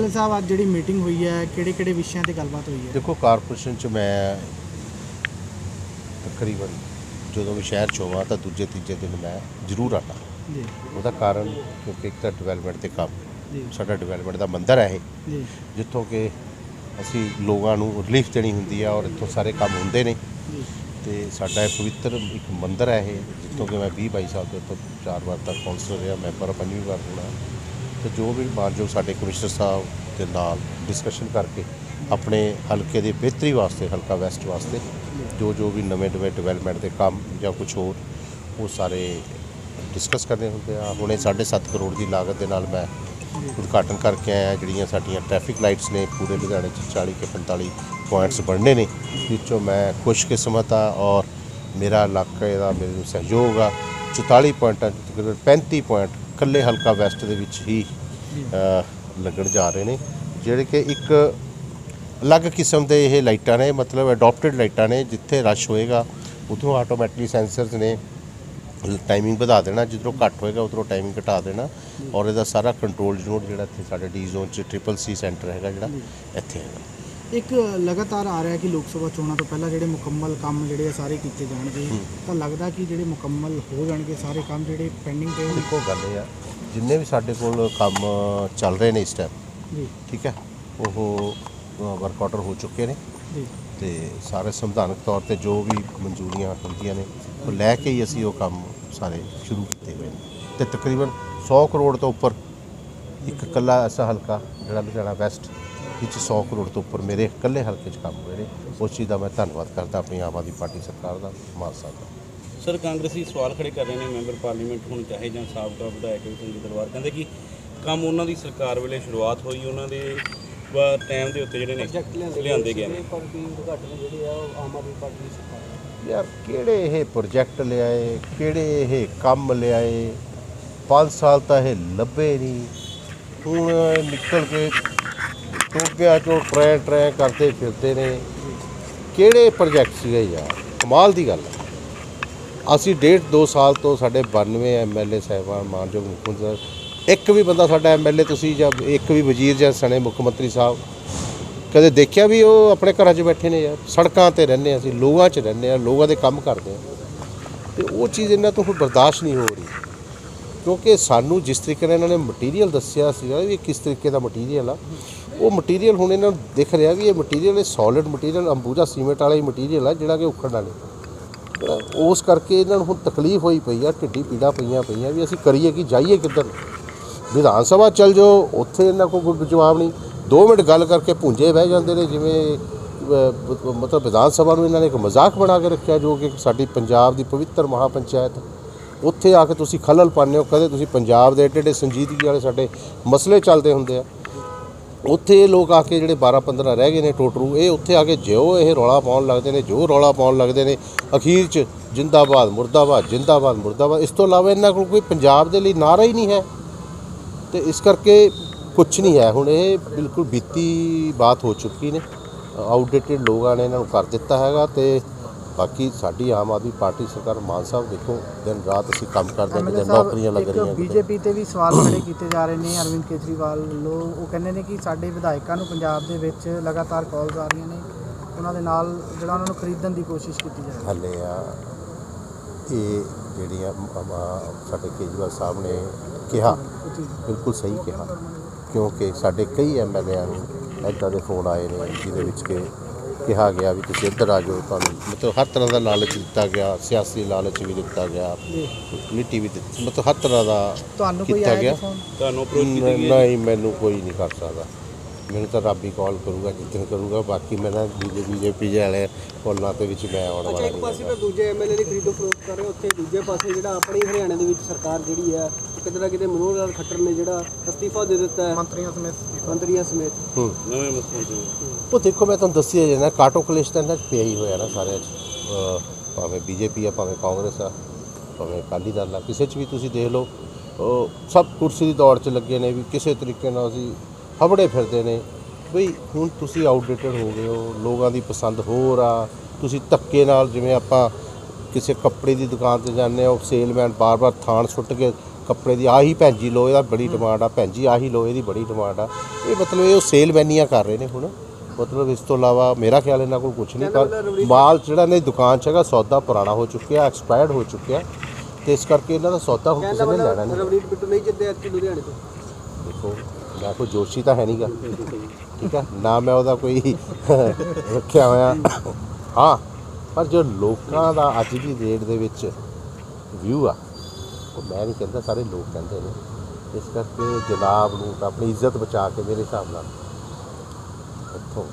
MLA ਸਾਹਿਬ ਅੱਜ ਜਿਹੜੀ meeting ਹੋਈ ਹੈ ਕਿਹੜੇ ਕਿਹੜੇ ਵਿਸ਼ਿਆਂ ਤੇ ਗੱਲਬਾਤ ਹੋਈ ਹੈ? ਦੇਖੋ ਕਾਰਪੋਰੇਸ਼ਨ ਚ ਮੈਂ ਤਕਰੀਬਨ ਜਦੋਂ ਵੀ ਸ਼ਹਿਰ ਚ ਹੋਵਾਂ ਤਾਂ ਦੂਜੇ ਤੀਜੇ ਦਿਨ ਮੈਂ ਜ਼ਰੂਰ ਆਉਂਦਾ ਜੀ। ਉਹਦਾ ਕਾਰਨ ਕਿਉਂਕਿ ਇੱਕ ਤਾਂ ਡਿਵੈਲਪਮੈਂਟ ਤੇ ਕੰਮ ਸਾਡਾ ਡਿਵੈਲਪਮੈਂਟ ਦਾ ਮੰਦਰ ਹੈ ਇਹ। ਜੀ। ਜਿੱਥੋਂ ਕਿ ਅਸੀਂ ਲੋਕਾਂ ਨੂੰ ਰਿਲੀਫ ਦੇਣੀ ਹੁੰਦੀ ਹੈ ਔਰ ਇੱਥੋਂ ਸਾਰੇ ਕੰਮ ਹੁੰਦੇ ਨੇ। ਤੇ ਸਾਡਾ ਇਹ ਪਵਿੱਤਰ ਇੱਕ ਮੰਦਰ ਹੈ ਇਹ ਜਿੱਥੋਂ ਕਿ ਮੈਂ 20 22 ਸਾਲ ਤੋਂ ਇੱਥੋਂ ਚਾਰ ਵਾਰ ਤੱਕ ਕੌਂਸਲਰ ਰਿਹਾ ਮੈਂਬਰ ਪੰਜਵੀਂ ਵਾਰ ਹੋਣਾ। ਤੇ ਜੋ ਵੀ ਮਾਨਯੋਗ ਸਾਡੇ ਕਮਿਸ਼ਨਰ ਸਾਹਿਬ ਦੇ ਨਾਲ ਡਿਸਕਸ਼ਨ ਕਰਕੇ ਆਪਣੇ ਹਲਕੇ ਦੇ ਬਿਹਤਰੀ ਵਾਸਤੇ, ਹਲਕਾ ਵੈਸਟ ਵਾਸਤੇ, ਜੋ ਜੋ ਵੀ ਨਵੇਂ ਨਵੇਂ ਡਿਵੈਲਪਮੈਂਟ ਦੇ ਕੰਮ ਜਾਂ ਕੁਝ ਹੋਰ, ਉਹ ਸਾਰੇ ਡਿਸਕਸ ਕਰਨੇ ਹੁੰਦੇ ਆ। ਹੁਣੇ 7.5 ਕਰੋੜ ਦੀ ਲਾਗਤ ਦੇ ਨਾਲ ਮੈਂ ਉਦਘਾਟਨ ਕਰਕੇ ਆਇਆ। ਜਿਹੜੀਆਂ ਸਾਡੀਆਂ ਟ੍ਰੈਫਿਕ ਲਾਈਟਸ ਨੇ, ਪੂਰੇ ਲੁਧਿਆਣੇ 'ਚ 40 ਕੇ 45 ਪੁਆਇੰਟਸ ਬਣਨੇ ਨੇ, ਵਿੱਚੋਂ ਮੈਂ ਖੁਸ਼ਕਿਸਮਤ ਆ ਔਰ ਮੇਰਾ ਇਲਾਕੇ ਦਾ ਮੇਰੇ ਨੂੰ ਸਹਿਯੋਗ ਆ। 44 ਪੁਆਇੰਟਾਂ 'ਚ ਤਕਰੀਬਨ 35 ਪੁਆਇੰਟ ਇਕੱਲੇ ਹਲਕਾ ਵੈਸਟ ਦੇ ਵਿੱਚ ਹੀ ਅ, ਲੱਗਣ ਜਾ ਰਹੇ ਨੇ ਜਿਹੜੇ ਕਿ ਇੱਕ ਅਲੱਗ ਕਿਸਮ ਦੇ ਇਹ ਲਾਈਟਾਂ ਨੇ ਮਤਲਬ ਅਡਾਪਟਡ ਲਾਈਟਾਂ ਨੇ ਜਿੱਥੇ ਰਸ਼ ਹੋਏਗਾ ਉਥੋਂ ਆਟੋਮੈਟਿਕਲੀ ਸੈਂਸਰਸ ਨੇ ਟਾਈਮਿੰਗ ਵਧਾ ਦੇਣਾ ਜਿੱਧਰੋਂ ਘੱਟ ਹੋਏਗਾ ਉਧਰੋਂ ਟਾਈਮਿੰਗ ਘਟਾ ਦੇਣਾ ਔਰ ਇਹਦਾ ਸਾਰਾ ਕੰਟਰੋਲ ਯੂਨਿਟ ਜਿਹੜਾ ਇੱਥੇ ਸਾਡੇ ਡੀ ਜ਼ੋਨ ਚ ਟ੍ਰਿਪਲ ਸੀ ਸੈਂਟਰ ਹੈਗਾ ਜਿਹੜਾ ਇੱਥੇ ਹੈਗਾ। ਇੱਕ ਲਗਾਤਾਰ ਆ ਰਿਹਾ ਕਿ ਲੋਕ ਸਭਾ ਚੋਣਾਂ ਤੋਂ ਪਹਿਲਾਂ ਜਿਹੜੇ ਮੁਕੰਮਲ ਕੰਮ ਜਿਹੜੇ ਆ ਸਾਰੇ ਕੀਤੇ ਜਾਣਗੇ। ਤਾਂ ਲੱਗਦਾ ਕਿ ਜਿਹੜੇ ਮੁਕੰਮਲ ਹੋ ਜਾਣਗੇ ਸਾਰੇ ਕੰਮ ਜਿਹੜੇ ਪੈਂਡਿੰਗ ਪਏ ਹੋਣ ਇੱਕੋ ਗੱਲ ਆ ਜਿੰਨੇ ਵੀ ਸਾਡੇ ਕੋਲ ਕੰਮ ਚੱਲ ਰਹੇ ਨੇ ਇਸ ਟਾਈਮ ਜੀ। ਠੀਕ ਹੈ? ਉਹ ਵਰਕ ਆਰਡਰ ਹੋ ਚੁੱਕੇ ਨੇ। ਜੀ। ਤੇ ਸਾਰੇ ਸੰਵਿਧਾਨਕ ਤੌਰ ਤੇ ਜੋ ਵੀ ਮਨਜ਼ੂਰੀਆਂ ਹੁੰਦੀਆਂ ਨੇ ਉਹ ਲੈ ਕੇ ਹੀ ਅਸੀਂ ਉਹ ਕੰਮ ਸਾਰੇ ਸ਼ੁਰੂ ਕੀਤੇ ਹੋਏ ਨੇ। ਤੇ ਤਕਰੀਬਨ 100 ਕਰੋੜ ਤੋਂ ਉੱਪਰ ਇੱਕ ਇਕੱਲਾ ਐਸਾ ਹਲਕਾ ਜਿਹੜਾ ਲੁਧਿਆਣਾ ਵੈਸਟ ਵਿੱਚ 100 ਕਰੋੜ ਤੋਂ ਉੱਪਰ ਮੇਰੇ ਇਕੱਲੇ ਹਲਕੇ 'ਚ ਕੰਮ ਹੋਏ ਨੇ। ਉਸ ਚੀਜ਼ ਦਾ ਮੈਂ ਧੰਨਵਾਦ ਕਰਦਾ ਆਪਣੀ ਆਮ ਆਦਮੀ ਪਾਰਟੀ ਸਰਕਾਰ ਦਾ ਮਾਨ ਸਾਹਿਬ ਦਾ। ਸਰ ਕਾਂਗਰਸੀ ਸਵਾਲ ਖੜੇ ਕਰ ਰਹੇ ਨੇ ਮੈਂਬਰ ਪਾਰਲੀਮੈਂਟ ਹੁਣ ਚਾਹੇ ਜਾਂ ਸਾਬਕਾ ਵਿਧਾਇਕ ਸੰਜੀਤ ਦਰਬਾਰ ਕਹਿੰਦੇ ਕਿ ਕੰਮ ਉਹਨਾਂ ਦੀ ਸਰਕਾਰ ਵੇਲੇ ਸ਼ੁਰੂਆਤ ਹੋਈ ਉਹਨਾਂ ਦੇ ਟਾਈਮ ਦੇ ਉੱਤੇ ਜਿਹੜੇ ਨੇ ਲਿਆਂਦੇ ਗਏ ਨੇ। ਯਾਰ ਕਿਹੜੇ ਇਹ ਪ੍ਰੋਜੈਕਟ ਲਿਆਏ ਕਿਹੜੇ ਇਹ ਕੰਮ ਲਿਆਏ? 5 ਸਾਲ ਤਾਂ ਇਹ ਲੱਭੇ ਨਹੀਂ। ਹੁਣ ਨਿਕਲ ਕੇ ਟੋਬਿਆਂ ਚੋਂ ਟਰੈ ਟਰੈ ਕਰਦੇ ਫਿਰਦੇ ਨੇ। ਕਿਹੜੇ ਪ੍ਰੋਜੈਕਟ ਸੀਗੇ ਯਾਰ? ਕਮਾਲ ਦੀ ਗੱਲ ਹੈ ਅਸੀਂ ਡੇਢ ਦੋ ਸਾਲ ਤੋਂ ਸਾਡੇ 92 ਐਮਐਲਏ ਸਾਹਿਬਾਨ, ਮਾਨਯੋਗ ਮੁੱਖ ਮੰਤਰੀ ਸਾਹਿਬ, ਇੱਕ ਵੀ ਬੰਦਾ ਸਾਡਾ ਐਮਐਲਏ ਤੁਸੀਂ ਜਾਂ ਇੱਕ ਵੀ ਵਜ਼ੀਰ ਜਾਂ ਸਣੇ ਮੁੱਖ ਮੰਤਰੀ ਸਾਹਿਬ, ਕਦੇ ਦੇਖਿਆ ਵੀ ਉਹ ਆਪਣੇ ਘਰਾਂ 'ਚ ਬੈਠੇ ਨੇ ਯਾਰ? ਸੜਕਾਂ ਤੇ ਰਹਿੰਦੇ ਹਾਂ ਅਸੀਂ ਲੋਕਾਂ 'ਚ ਰਹਿੰਦੇ ਆ ਲੋਕਾਂ ਦੇ ਕੰਮ ਕਰਦੇ ਆ। ਤੇ ਉਹ ਚੀਜ਼ ਇਹਨਾਂ ਤੋਂ ਹੁਣ ਬਰਦਾਸ਼ਤ ਨਹੀਂ ਹੋ ਰਹੀ। ਕਿਉਂਕਿ ਸਾਨੂੰ ਜਿਸ ਤਰੀਕੇ ਨਾਲ ਇਹਨਾਂ ਨੇ ਮਟੀਰੀਅਲ ਦੱਸਿਆ ਸੀਗਾ ਵੀ ਇਹ ਕਿਸ ਤਰੀਕੇ ਦਾ ਮਟੀਰੀਅਲ ਆ ਉਹ ਮਟੀਰੀਅਲ ਹੁਣ ਇਹਨਾਂ ਨੂੰ ਦਿਖ ਰਿਹਾ ਵੀ ਇਹ ਮਟੀਰੀਅਲ ਇਹ ਸੋਲਿਡ ਮਟੀਰੀਅਲ ਅੰਬੂਜਾ ਸੀਮੈਂਟ ਵਾਲਾ ਹੀ ਮਟੀਰੀਅਲ ਆ ਜਿਹੜਾ ਕਿ ਉਖੜਨਾ ਨਹੀਂ ਉਸ ਕਰਕੇ ਇਹਨਾਂ ਨੂੰ ਹੁਣ ਤਕਲੀਫ ਹੋਈ ਪਈ ਆ, ਢਿੱਡੀ ਪੀੜਾ ਪਈਆਂ ਪਈਆਂ ਵੀ ਅਸੀਂ ਕਰੀਏ ਕੀ, ਜਾਈਏ ਕਿੱਧਰ? ਵਿਧਾਨ ਸਭਾ ਚੱਲ ਜਾਓ, ਉੱਥੇ ਇਹਨਾਂ ਕੋਲ ਕੋਈ ਜਵਾਬ ਨਹੀਂ। 2 ਮਿੰਟ ਗੱਲ ਕਰਕੇ ਭੁੰਜੇ ਬਹਿ ਜਾਂਦੇ ਨੇ, ਜਿਵੇਂ ਮਤਲਬ ਵਿਧਾਨ ਸਭਾ ਨੂੰ ਇਹਨਾਂ ਨੇ ਇੱਕ ਮਜ਼ਾਕ ਬਣਾ ਕੇ ਰੱਖਿਆ, ਜੋ ਕਿ ਸਾਡੀ ਪੰਜਾਬ ਦੀ ਪਵਿੱਤਰ ਮਹਾਪੰਚਾਇਤ ਉੱਥੇ ਆ ਕੇ ਤੁਸੀਂ ਖਲਲ ਪਾਉਂਦੇ ਹੋ, ਕਦੇ ਤੁਸੀਂ ਪੰਜਾਬ ਦੇ ਏਡੇ ਏਡੇ ਸੰਜੀਦਗੀ ਵਾਲੇ ਸਾਡੇ ਮਸਲੇ ਚੱਲਦੇ ਹੁੰਦੇ ਆ। ਉੱਥੇ ਇਹ ਲੋਕ ਆ ਕੇ ਜਿਹੜੇ 12 15 ਰਹਿ ਗਏ ਨੇ ਟੋਟਰੂ, ਇਹ ਉੱਥੇ ਆ ਕੇ ਜਿਉ, ਇਹ ਰੌਲਾ ਪਾਉਣ ਲੱਗਦੇ ਨੇ ਜੋ ਰੌਲਾ ਪਾਉਣ ਲੱਗਦੇ ਨੇ। ਅਖੀਰ 'ਚ ਜਿੰਦਾਬਾਦ, ਮੁਰਦਾਬਾਦ ਜਿੰਦਾਬਾਦ, ਮੁਰਦਾਬਾਦ। ਇਸ ਤੋਂ ਇਲਾਵਾ ਇਹਨਾਂ ਕੋਲ ਕੋਈ ਪੰਜਾਬ ਦੇ ਲਈ ਨਾਰਾ ਹੀ ਨਹੀਂ ਹੈ। ਤੇ ਇਸ ਕਰਕੇ ਕੁਝ ਨਹੀਂ ਹੈ। ਹੁਣ ਇਹ ਬਿਲਕੁਲ ਬੀਤੀ ਬਾਤ ਹੋ ਚੁੱਕੀ ਨੇ। ਆਊਟਡੇਟਡ ਲੋਕਾਂ ਨੇ ਇਹਨਾਂ ਨੂੰ ਕਰ ਦਿੱਤਾ ਹੈਗਾ ਤੇ ਬਾਕੀ ਸਾਡੀ ਆਮ ਆਦਮੀ ਪਾਰਟੀ ਸਰਕਾਰ ਮਾਨ ਸਾਹਿਬ ਦੇਖੋ ਦਿਨ ਰਾਤ ਅਸੀਂ ਕੰਮ ਕਰਦੇ ਹਾਂ ਕਿਤੇ ਨੌਕਰੀਆਂ ਲੱਗ ਰਹੀਆਂ ਬੀਜੇਪੀ ਤੇ ਵੀ ਸਵਾਲ ਖੜੇ ਕੀਤੇ ਜਾ ਰਹੇ ਨੇ ਅਰਵਿੰਦ ਕੇਜਰੀਵਾਲ ਵੱਲੋਂ ਉਹ ਕਹਿੰਦੇ ਨੇ ਕਿ ਸਾਡੇ ਵਿਧਾਇਕਾਂ ਨੂੰ ਪੰਜਾਬ ਦੇ ਵਿੱਚ ਲਗਾਤਾਰ ਕਾਲਸ ਆ ਰਹੀਆਂ ਨੇ ਉਹਨਾਂ ਦੇ ਨਾਲ ਜਿਹੜਾ ਉਹਨਾਂ ਨੂੰ ਖਰੀਦਣ ਦੀ ਕੋਸ਼ਿਸ਼ ਕੀਤੀ ਜਾ ਰਹੀ ਹੈ। ਹੱਲੇ ਆ ਇਹ ਜਿਹੜੀਆਂ ਸਾਡੇ ਕੇਜਰੀਵਾਲ ਸਾਹਿਬ ਨੇ ਕਿਹਾ ਬਿਲਕੁਲ ਸਹੀ ਕਿਹਾ ਕਿਉਂਕਿ ਸਾਡੇ ਕਈ ਐਮਐਲਏਆਂ ਨੂੰ ਇੱਦਾਂ ਦੇ ਫੋਨ ਆਏ ਨੇ ਜਿਹਦੇ ਵਿੱਚ ਕਿ ਕਿਹਾ ਗਿਆ ਵੀ ਤੁਸੀਂ ਇੱਧਰ ਆ ਜਾਓ ਤੁਹਾਨੂੰ ਮਤਲਬ ਹਰ ਤਰ੍ਹਾਂ ਦਾ ਲਾਲਚ ਦਿੱਤਾ ਗਿਆ ਸਿਆਸੀ ਲਾਲਚ ਵੀ ਦਿੱਤਾ ਗਿਆ ਜੀ। ਮਿੱਟੀ ਵੀ ਦਿੱਤੀ ਮਤਲਬ ਹਰ ਤਰ੍ਹਾਂ ਦਾ ਤੁਹਾਨੂੰ ਕੋਈ ਕੀਤਾ ਆਇਆ ਗਿਆ। ਤੁਹਾਨੂੰ ਅਪਰੋਚ ਕੀਤੀ ਗਈ ਨਹੀਂ ਮੈਨੂੰ ਕੋਈ ਨਹੀਂ ਕਰ ਸਕਦਾ। ਮੈਨੂੰ ਤਾਂ ਰੱਬ ਹੀ ਕਾਲ ਕਰੂਗਾ ਜਿੱਦਣ ਕਰੂਗਾ ਬਾਕੀ ਮੈਂ ਤਾਂ ਬੀਜੇ ਬੀਜੇਪੀ ਵਾਲੇ ਕੋਲਾਂ ਦੇ ਵਿੱਚ ਮੈਂ ਆਉਣ ਵਾਲਾ ਇੱਕ ਪਾਸੇ। ਤਾਂ ਦੂਜੇ ਐਮਐਲਏ ਦੀ ਖਰੀਦੋ ਫਰੋਖਤ ਕਰ ਰਹੇ ਉੱਥੇ ਦੂਜੇ ਪਾਸੇ ਜਿਹੜਾ ਆਪਣੀ ਹਰਿਆਣਾ ਦੇ ਵਿੱਚ ਸਰਕਾਰ ਜਿਹੜੀ ਹੈ ਉਹ ਕਿਤੇ ਨਾ ਕਿਤੇ ਮਨੋਹਰ ਲਾਲ ਖੱਟਰ ਨੇ ਜਿਹੜਾ ਅਸਤੀਫਾ ਦੇ ਦਿੱਤਾ ਹੈ। ਮੰਤਰੀਆਂ ਸਮੇਤ ਮੰਤਰੀਆਂ ਸਮੇਤ। ਹੂੰ। ਨਵੇਂ ਮੁੱਖ ਮੰਤਰੀ ਉਹ ਦੇਖੋ ਮੈਂ ਤੁਹਾਨੂੰ ਦੱਸਿਆ ਜੇ ਨਾ ਕਾਟੋ ਕਲੇਸ਼ ਤਾਂ ਇਹਨਾਂ 'ਚ ਪਿਆ ਹੀ ਹੋਇਆ ਨਾ ਸਾਰਿਆਂ 'ਚ। ਅਹ ਭਾਵੇਂ ਬੀਜੇਪੀ ਆ ਭਾਵੇਂ ਕਾਂਗਰਸ ਆ ਭਾਵੇਂ ਅਕਾਲੀ ਦਲ ਆ ਕਿਸੇ 'ਚ ਵੀ ਤੁਸੀਂ ਦੇਖ ਲਓ ਉਹ ਸਭ ਕੁਰਸੀ ਦੀ ਦੌੜ 'ਚ ਲੱਗੇ ਨੇ ਵੀ ਕਿਸੇ ਤਰੀਕੇ ਨਾਲ ਅਸੀਂ ਹਬੜੇ ਫਿਰਦੇ ਨੇ। ਬਈ ਹੁਣ ਤੁਸੀਂ ਆਊਟਡੇਟਡ ਹੋ ਗਏ ਹੋ ਲੋਕਾਂ ਦੀ ਪਸੰਦ ਹੋਰ ਆ ਤੁਸੀਂ ਧੱਕੇ ਨਾਲ ਜਿਵੇਂ ਆਪਾਂ ਕਿਸੇ ਕੱਪੜੇ ਦੀ ਦੁਕਾਨ ਤੇ ਜਾਂਦੇ ਆ ਉਹ ਸੇਲਮੈਨ ਬਾਰ-ਬਾਰ ਥਾਣ ਸੁੱਟ ਕੇ ਕੱਪੜੇ ਦੀ ਆਹੀ ਭੈਣ ਜੀ ਲੋ ਇਹਦਾ ਬੜੀ ਡਿਮਾਂਡ ਆ। ਭੈਣ ਜੀ ਆਹੀ ਲੋ ਇਹਦੀ ਬੜੀ ਡਿਮਾਂਡ ਆ। ਇਹ ਮਤਲਬ ਇਹ ਉਹ ਸੇਲ ਵੈਨੀਆਂ ਕਰ ਰਹੇ ਨੇ ਹੁਣ। ਮਤਲਬ ਇਸ ਤੋਂ ਇਲਾਵਾ ਮੇਰਾ ਖਿਆਲ ਇਹਨਾਂ ਕੋਲ ਕੁਝ ਨਹੀਂ ਪਰ ਮਾਲ ਜਿਹੜਾ ਨੇ ਦੁਕਾਨ 'ਚ ਹੈਗਾ ਸੌਦਾ ਪੁਰਾਣਾ ਹੋ ਚੁੱਕਿਆ ਐਕਸਪਾਇਰਡ ਹੋ ਚੁੱਕਿਆ। ਤੇ ਇਸ ਕਰਕੇ ਇਹਨਾਂ ਦਾ ਸੌਦਾ ਹੁਣ ਕਿਸੇ ਨੇ ਲੈਣਾ ਨਹੀਂ। ਰਵਨੀਤ ਬਿੱਟੂ ਨਹੀਂ ਜਿੱਤੇ ਐਤਕੀ ਲੁਧਿਆਣੇ ਤੋਂ। ਦੇਖੋ ਮੈਂ ਕੋਈ ਜੋਸ਼ੀ ਤਾਂ ਹੈ ਨਹੀਂਗਾ ਠੀਕ ਹੈ ਨਾ ਮੈਂ ਉਹਦਾ ਕੋਈ ਰੱਖਿਆ ਹੋਇਆ। ਹਾਂ ਪਰ ਜੋ ਲੋਕਾਂ ਦਾ ਅੱਜ ਦੀ ਡੇਟ ਦੇ ਵਿੱਚ ਵਿਊ ਆ ਉਹ ਮੈਂ ਨਹੀਂ ਕਹਿੰਦਾ ਸਾਰੇ ਲੋਕ ਕਹਿੰਦੇ ਨੇ। ਇਸ ਕਰਕੇ ਜਨਾਬ ਨੂੰ ਤਾਂ ਆਪਣੀ ਇੱਜ਼ਤ ਬਚਾ ਕੇ ਮੇਰੇ ਹਿਸਾਬ ਨਾਲ ਇੱਥੋਂ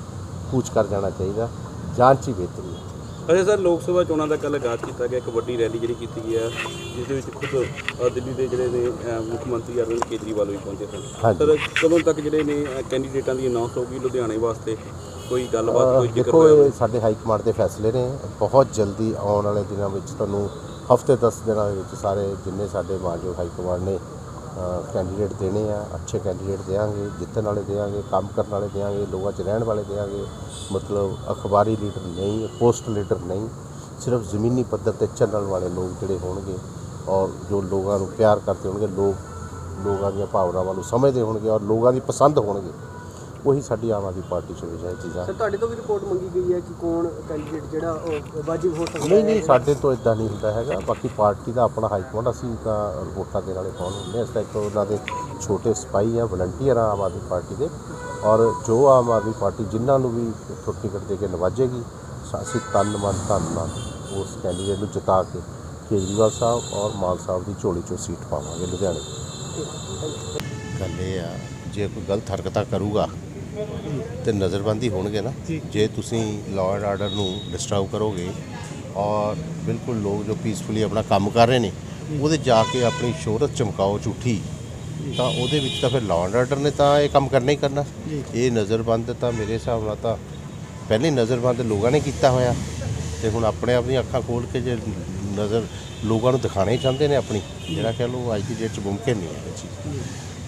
ਕੂਚ ਕਰ ਜਾਣਾ ਚਾਹੀਦਾ ਜਾਨ 'ਚ ਹੀ ਬਿਹਤਰੀ ਹੈ ਅਜੇ ਸਰ ਲੋਕ ਸਭਾ ਚੋਣਾਂ ਦਾ ਕੱਲ ਆਗਾਜ਼ ਕੀਤਾ ਗਿਆ ਇੱਕ ਵੱਡੀ ਰੈਲੀ ਜਿਹੜੀ ਕੀਤੀ ਗਈ ਹੈ ਜਿਸ ਦੇ ਵਿੱਚ ਖੁਦ ਦਿੱਲੀ ਦੇ ਜਿਹੜੇ ਨੇ ਮੁੱਖ ਮੰਤਰੀ ਅਰਵਿੰਦ ਕੇਜਰੀਵਾਲ ਵੀ ਪਹੁੰਚੇ ਸਨ। ਸਰ ਕਦੋਂ ਤੱਕ ਜਿਹੜੇ ਨੇ ਕੈਂਡੀਡੇਟਾਂ ਦੀ ਅਨਾਉਂਸ ਹੋਊਗੀ ਲੁਧਿਆਣੇ ਵਾਸਤੇ ਕੋਈ ਗੱਲਬਾਤ ਕੋਈ ਜ਼ਿਕਰ ਹੋਇਆ ਸਾਡੇ ਹਾਈ ਕਮਾਂਡ ਦੇ ਫੈਸਲੇ ਨੇ। ਬਹੁਤ ਜਲਦੀ ਆਉਣ ਵਾਲੇ ਦਿਨਾਂ ਵਿੱਚ ਤੁਹਾਨੂੰ ਹਫ਼ਤੇ 10 ਦਿਨਾਂ ਦੇ ਵਿੱਚ ਸਾਰੇ ਜਿੰਨੇ ਸਾਡੇ ਮਾਨਯੋਗ ਹਾਈ ਕਮਾਂਡ ਨੇ ਕੈਂਡੀਡੇਟ ਦੇਣੇ ਆ, ਅੱਛੇ ਕੈਂਡੀਡੇਟ ਦੇਾਂਗੇ ਜਿੱਤਣ ਵਾਲੇ ਦੇਾਂਗੇ ਕੰਮ ਕਰਨ ਵਾਲੇ ਦੇਾਂਗੇ ਲੋਕਾਂ 'ਚ ਰਹਿਣ ਵਾਲੇ ਦੇਾਂਗੇ ਮਤਲਬ ਅਖਬਾਰੀ ਲੀਡਰ ਨਹੀਂ, ਪੋਸਟ ਲੀਡਰ ਨਹੀਂ, ਸਿਰਫ ਜ਼ਮੀਨੀ ਪੱਧਰ ਤੇ ਚੱਲਣ ਵਾਲੇ ਲੋਕ ਜਿਹੜੇ ਹੋਣਗੇ ਔਰ ਜੋ ਲੋਕਾਂ ਨੂੰ ਪਿਆਰ ਕਰਦੇ ਹੋਣਗੇ, ਲੋਕ, ਲੋਕਾਂ ਦੀਆਂ ਭਾਵਨਾਵਾਂ ਨੂੰ ਸਮਝਦੇ ਹੋਣਗੇ ਔਰ ਲੋਕਾਂ ਦੀ ਪਸੰਦ ਹੋਣਗੇ। ਉਹੀ ਸਾਡੀ ਆਮ ਆਦਮੀ ਪਾਰਟੀ 'ਚ ਵਿਜੈ ਚੀਜ਼ਾਂ। ਸਰ ਤੁਹਾਡੇ ਤੋਂ ਵੀ ਰਿਪੋਰਟ ਮੰਗੀ ਗਈ ਹੈ ਕਿ ਕੌਣ ਕੈਂਡੀਡੇਟ ਜਿਹੜਾ ਉਹ ਵਾਜਿਬ ਹੋ ਸਕਦਾ ਨਹੀਂ ਹੈ? ਨਹੀਂ ਸਾਡੇ ਤੋਂ ਇਦਾਂ ਨਹੀਂ ਹੁੰਦਾ ਹੈਗਾ। ਬਾਕੀ ਪਾਰਟੀ ਦਾ ਆਪਣਾ ਹਾਈ ਕਮਾਂਡ ਅਸੀਂ ਤਾਂ ਰਿਪੋਰਟਾਂ ਦੇ ਨਾਲੇ ਕੌਣ ਹੁੰਦੇ ਹਾਂ ਇਸ ਤੱਕ ਉਹਨਾਂ ਦੇ ਛੋਟੇ ਸਿਪਾਹੀ ਆ ਵਲੰਟੀਅਰ ਆ ਆਮ ਆਦਮੀ ਪਾਰਟੀ ਦੇ। ਔਰ ਜੋ ਆਮ ਆਦਮੀ ਪਾਰਟੀ ਜਿਨ੍ਹਾਂ ਨੂੰ ਵੀ ਛੁੱਟੀ ਕਰ ਦੇ ਕੇ ਨਵਾਜੇਗੀ ਅਸੀਂ ਤਨ ਮਨ ਧਨ ਨਾਲ ਉਸ ਕੈਂਡੀਡੇਟ ਨੂੰ ਜਿਤਾ ਕੇ ਕੇਜਰੀਵਾਲ ਸਾਹਿਬ ਔਰ ਮਾਨ ਸਾਹਿਬ ਦੀ ਝੋਲੀ ਚੋਂ ਸੀਟ ਪਾਵਾਂਗੇ ਲੁਧਿਆਣੇ ਗੱਲ ਇਹ ਆ ਜੇ ਕੋਈ ਗਲਤ ਹਰਕਤਾਂ ਕਰੂਗਾ ਤੇ ਨਜ਼ਰਬੰਦੀ ਹੋਣਗੇ ਨਾ। ਜੇ। ਤੁਸੀਂ ਲਾਅ ਐਂਡ ਆਰਡਰ ਨੂੰ ਡਿਸਟਰਬ ਕਰੋਗੇ ਔਰ ਬਿਲਕੁਲ ਲੋਕ ਜੋ ਪੀਸਫੁਲੀ ਆਪਣਾ ਕੰਮ ਕਰ ਰਹੇ ਨੇ ਉਹਦੇ ਜਾ ਕੇ ਆਪਣੀ ਸ਼ੋਹਰਤ ਚਮਕਾਓ ਝੂਠੀ ਤਾਂ ਉਹਦੇ ਵਿੱਚ ਤਾਂ ਫਿਰ ਲਾਅ ਐਂਡ ਆਰਡਰ ਨੇ ਤਾਂ ਇਹ ਕੰਮ ਕਰਨਾ ਹੀ ਕਰਨਾ। ਇਹ ਨਜ਼ਰਬੰਦ ਤਾਂ ਮੇਰੇ ਹਿਸਾਬ ਨਾਲ ਤਾਂ ਪਹਿਲੇ ਨਜ਼ਰਬੰਦ ਲੋਕਾਂ ਨੇ ਕੀਤਾ ਹੋਇਆ। ਤੇ ਹੁਣ ਆਪਣੇ ਆਪਣੀ ਅੱਖਾਂ ਖੋਲ ਕੇ ਜੇ ਨਜ਼ਰ ਲੋਕਾਂ ਨੂੰ ਦਿਖਾਣਾ ਚਾਹੁੰਦੇ ਨੇ ਆਪਣੀ ਜਿਹੜਾ ਕਹਿ ਲਓ ਅੱਜ ਦੀ ਡੇਟ 'ਚ ਮੁਮਕਿਨ ਨਹੀਂ ਹੈ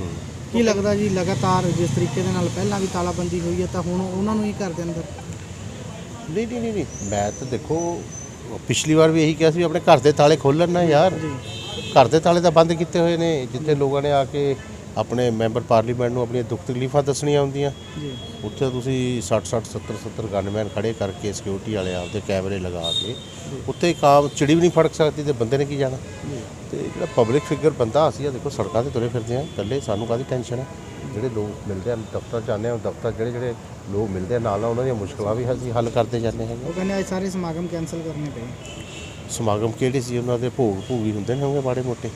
ਹੂੰ। ਕੀ ਲੱਗਦਾ ਜੀ ਲਗਾਤਾਰ ਜਿਸ ਤਰੀਕੇ ਦੇ ਨਾਲ ਪਹਿਲਾਂ ਵੀ ਤਾਲਾਬੰਦੀ ਹੋਈ ਹੈ ਤਾਂ ਹੁਣ ਉਹਨਾਂ ਨੂੰ ਹੀ ਘਰ ਦੇ ਅੰਦਰ? ਨਹੀਂ ਨਹੀਂ ਨਹੀਂ ਮੈਂ ਤਾਂ ਦੇਖੋ ਪਿਛਲੀ ਵਾਰ ਵੀ ਇਹੀ ਕਿਹਾ ਸੀ ਆਪਣੇ ਘਰ ਦੇ ਤਾਲੇ ਖੋਲਣ ਨਾ ਯਾਰ। ਘਰ ਦੇ ਤਾਲੇ ਤਾਂ ਬੰਦ ਕੀਤੇ ਹੋਏ ਨੇ ਜਿੱਥੇ ਲੋਕਾਂ ਨੇ ਆ ਕੇ ਆਪਣੇ ਮੈਂਬਰ ਪਾਰਲੀਮੈਂਟ ਨੂੰ ਆਪਣੀਆਂ ਦੁੱਖ ਤਕਲੀਫਾਂ ਦੱਸਣੀਆਂ ਹੁੰਦੀਆਂ। ਜੀ। ਉੱਥੇ ਤੁਸੀਂ 60 60 70 70 ਗਨਮੈਨ ਖੜੇ ਕਰਕੇ ਸਿਕਿਉਰਿਟੀ ਵਾਲੇ ਆਪਦੇ ਕੈਮਰੇ ਲਗਾ ਕੇ ਉੱਥੇ ਕਾਮ ਚਿੜੀ ਵੀ ਨਹੀਂ ਫੜਕ ਸਕਦੀ ਤੇ ਬੰਦੇ ਨੇ ਕੀ ਜਾਣਾ? ਤੇ ਜਿਹੜਾ ਪਬਲਿਕ ਫਿਗਰ ਬੰਦਾ ਅਸੀਂ ਆ ਦੇਖੋ ਸੜਕਾਂ ਤੇ ਤੁਰੇ ਫਿਰਦੇ ਆ ਇਕੱਲੇ ਸਾਨੂੰ ਕਾਹਦੀ ਟੈਨਸ਼ਨ ਹੈ ਜਿਹੜੇ ਲੋਕ ਮਿਲਦੇ ਆ ਦਫ਼ਤਰ ਜਾਂਦੇ ਆ ਦਫ਼ਤਰ ਜਿਹੜੇ ਜਿਹੜੇ ਲੋਕ ਮਿਲਦੇ ਆ ਨਾਲ ਨਾਲ ਉਹਨਾਂ ਦੀਆਂ ਮੁਸ਼ਕਲਾਂ ਵੀ ਅਸੀਂ ਹੱਲ ਕਰਦੇ ਜਾਂਦੇ ਹੈਗੇ ਉਹ ਕਹਿੰਦੇ ਅੱਜ ਸਾਰੇ ਸਮਾਗਮ ਕੈਨਸਲ ਕਰਨੇ ਪਏ। ਸਮਾਗਮ ਕਿਹੜੇ ਸੀ? ਉਹਨਾਂ ਦੇ ਭੋਗ ਭੋਗ ਹੁੰਦੇ ਨੇ ਹੋਣਗੇ ਮਾੜੇ ਮੋਟੇ।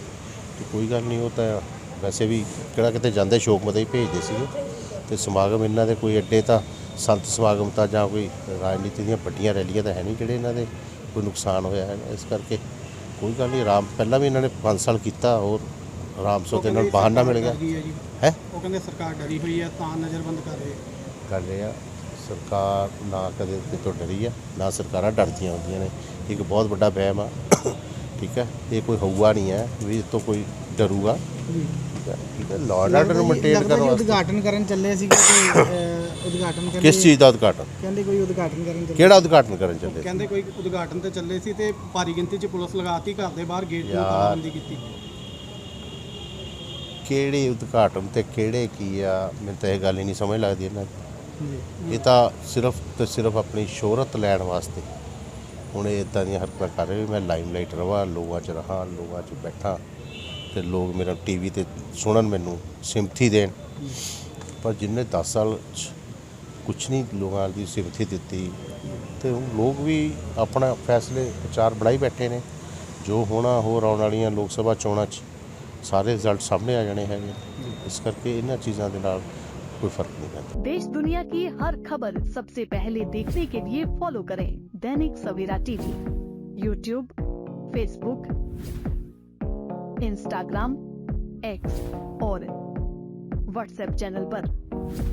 ਤੇ ਕੋਈ ਗੱਲ ਨਹੀਂ ਉਹ ਤਾਂ ਵੈਸੇ ਵੀ ਕਿਹੜਾ ਕਿਤੇ ਜਾਂਦੇ ਸ਼ੋਕ ਮਤੇ ਹੀ ਭੇਜਦੇ ਸੀਗੇ। ਤੇ ਸਮਾਗਮ ਇਹਨਾਂ ਦੇ ਕੋਈ ਅੱਡੇ ਤਾਂ ਸੰਤ ਸਮਾਗਮ ਤਾਂ ਜਾਂ ਕੋਈ ਰਾਜਨੀਤੀ ਦੀਆਂ ਵੱਡੀਆਂ ਰੈਲੀਆਂ ਤਾਂ ਹੈ ਨਹੀਂ ਜਿਹੜੇ ਇਹਨਾਂ ਦੇ ਕੋਈ ਨੁਕਸਾਨ ਹੋਇਆ ਹੈ। ਇਸ ਕਰਕੇ ਕੋਈ ਗੱਲ ਨਹੀਂ ਆਰਾਮ ਪਹਿਲਾਂ ਵੀ ਇਹਨਾਂ ਨੇ 5 ਸਾਲ ਕੀਤਾ ਹੋਰ ਆਰਾਮ ਸੋ ਦੇ ਨਾਲ ਬਹਾਨਾ ਮਿਲ ਗਿਆ। ਹੈ? ਉਹ ਕਹਿੰਦੇ ਸਰਕਾਰ ਡਰੀ ਹੋਈ ਹੈ ਤਾਂ ਨਜ਼ਰਬੰਦ ਕਰ ਰਹੀ ਹੈ ਇਹ ਆ। ਸਰਕਾਰ ਨਾ ਕਦੇ ਕਿਤੋਂ ਡਰੀ ਆ ਨਾ ਸਰਕਾਰਾਂ ਡਰਦੀਆਂ ਹੁੰਦੀਆਂ ਨੇ। ਇੱਕ ਬਹੁਤ ਵੱਡਾ ਵਹਿਮ ਆ ਠੀਕ ਹੈ ਇਹ ਕੋਈ ਹਊਆ ਨਹੀਂ ਹੈ ਵੀ ਇਹ ਤੋਂ ਕੋਈ ਡਰੂਗਾ। ਠੀਕ ਹੈ ਠੀਕ ਹੈ ਲਾਅ ਆਰਡਰ ਨੂੰ ਮੇਨਟੇਨ ਲੱਗਦਾ ਕਰਨ ਜੀ ਵਾਸਤੇ। ਉਦਘਾਟਨ ਕਰਨ ਚੱਲੇ ਸੀਗੇ ਤੇ ਅਹ, ਉਦਘਾਟਨ ਕਹਿੰਦੇ ਕਿਸ ਚੀਜ਼ ਦਾ ਉਦਘਾਟਨ? ਕਹਿੰਦੇ ਕੋਈ ਉਦਘਾਟਨ ਕਰਨ ਚੱਲੇ ਕਿਹੜਾ ਉਦਘਾਟਨ ਕਰਨ ਚੱਲੇ? ਕਹਿੰਦੇ ਕੋਈ ਉਦਘਾਟਨ ਤੇ ਚੱਲੇ ਸੀ ਤੇ ਭਾਰੀ ਗਿਣਤੀ 'ਚ ਪੁਲਿਸ ਲਗਾਤੀ ਘਰ ਦੇ ਬਾਹਰ ਗੇਟ ਨੂੰ। ਤਾਲਾਬੰਦੀ ਕੀਤੀ। ਕਿਹੜੇ ਉਦਘਾਟਨ ਤੇ ਕਿਹੜੇ ਕੀ ਆ? ਮੈਨੂੰ ਤਾਂ ਇਹ ਗੱਲ ਹੀ ਨਹੀਂ ਸਮਝ ਲੱਗਦੀ ਇਹਨਾਂ ਦੀ। ਇਹ ਤਾਂ ਸਿਰਫ ਤੇ ਸਿਰਫ ਆਪਣੀ ਸ਼ੋਹਰਤ ਲੈਣ ਵਾਸਤੇ। ਹੁਣ ਇਹ ਇਦਾਂ ਦੀਆਂ ਹਰਕਤਾਂ ਕਰ ਰਹੇ ਮੈਂ ਲਾਈਮਲਾਈਟ ਰਵਾਂ ਲੋਕਾਂ 'ਚ ਰਹਾਂ ਲੋਕਾਂ 'ਚ ਬੈਠਾਂ ਤੇ ਲੋਕ ਮੇਰਾ ਟੀਵੀ ਤੇ ਸੁਣਨ ਮੈਨੂੰ ਸਿੰਪਥੀ ਦੇਣ। ਪਰ ਜਿੰਨੇ 10 ਸਾਲ 'ਚ ਕੁਛ ਨਹੀਂ ਲੋਕਾਂ ਦੀ ਸਿੰਪਥੀ ਦਿੱਤੀ ਤੇ ਹੁਣ ਲੋਕ ਵੀ ਆਪਣਾ ਫੈਸਲੇ ਵਿਚਾਰ ਬਣਾਈ ਬੈਠੇ ਨੇ ਜੋ ਹੋਣਾ ਹੋਰ ਆਉਣ ਵਾਲੀਆਂ ਲੋਕ ਸਭਾ ਚੋਣਾਂ 'ਚ ਸਾਰੇ ਰਿਜ਼ਲਟ ਸਾਹਮਣੇ ਆ ਜਾਣੇ ਹੈਗੇ ਇਸ ਕਰਕੇ ਇਹਨਾਂ ਚੀਜ਼ਾਂ ਦੇ ਨਾਲ ਕੋਈ ਫਰਕ ਨਹੀਂ ਪੈਂਦਾ देश दुनिया की हर खबर सबसे पहले देखने के लिए फॉलो करें Dainik Savera TV YouTube Facebook Instagram X और व्हाट्सएप चैनल पर।